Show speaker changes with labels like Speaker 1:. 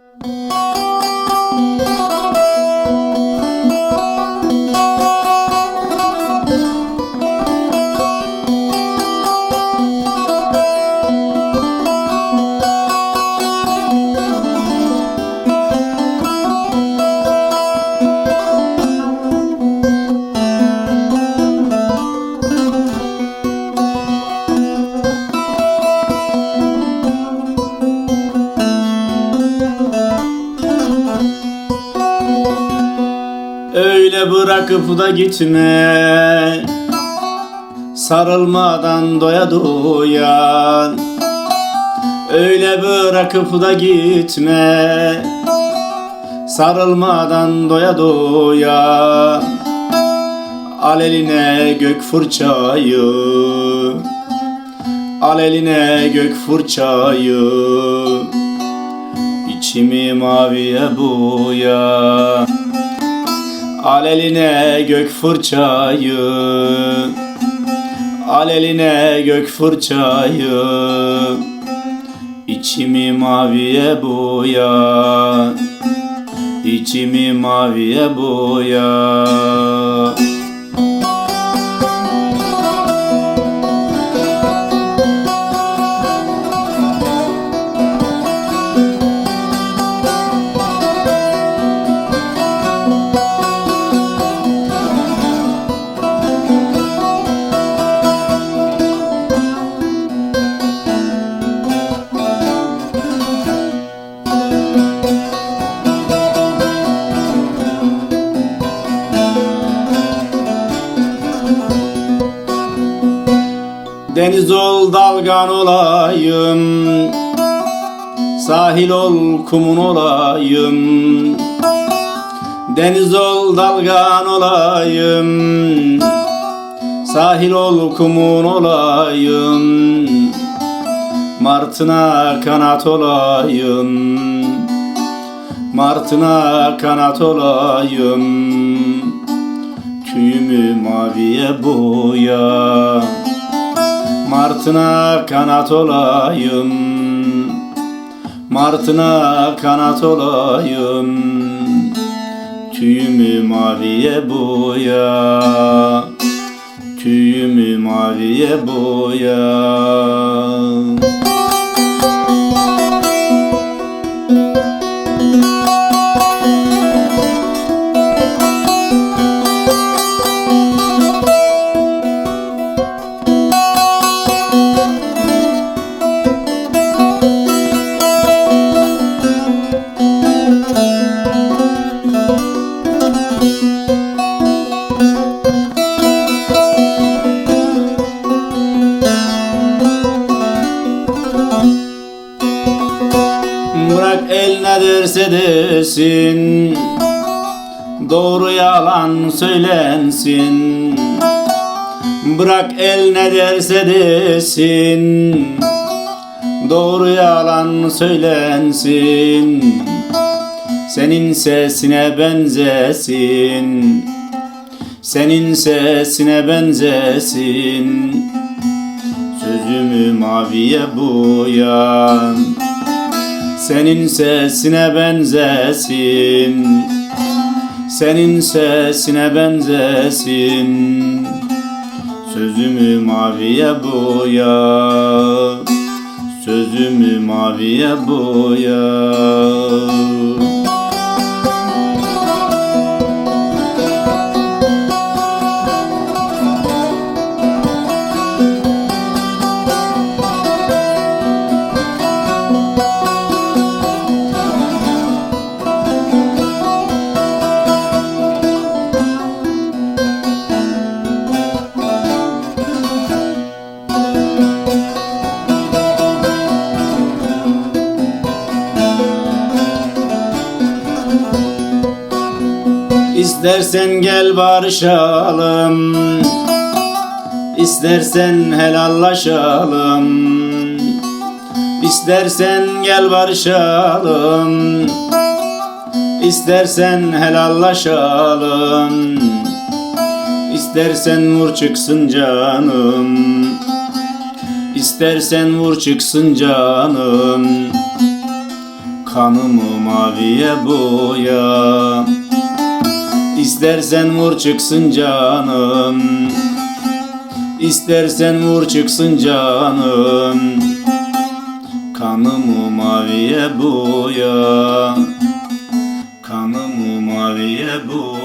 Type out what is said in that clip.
Speaker 1: Música Öyle bırakıp da gitme. Sarılmadan doya doya. Öyle bırakıp da gitme. Sarılmadan doya doya. Al eline gök fırçayı. Al eline gök fırçayı. İçimi maviye boya Al eline gök fırçayı. Al eline gök fırçayı. İçimi maviye boya. İçimi maviye boya Deniz ol dalgan olayım. Sahil ol kumun olayım. Deniz ol dalgan olayım. Sahil ol kumun olayım. Martına kanat olayım. Martına kanat olayım. Tüyümü maviye boya Martına kanat olayım. Martına kanat olayım. Tüyümü maviye boya. Tüyümü maviye boya el ne derse desin Doğru yalan söylensin. Bırak el ne derse desin Doğru yalan söylensin. Senin sesine benzesin. Senin sesine benzesin. Sözümü maviye boyan senin sesine benzesin. Senin sesine benzesin. Sözümü maviye boya. Sözümü maviye boya İstersen gel barışalım İstersen helallaşalım İstersen gel barışalım İstersen helallaşalım İstersen vur çıksın canım İstersen vur çıksın canım. Kanımı maviye boya İstersen vur çıksın canım. İstersen vur çıksın canım. Kanımı maviye boya. Kanımı maviye boya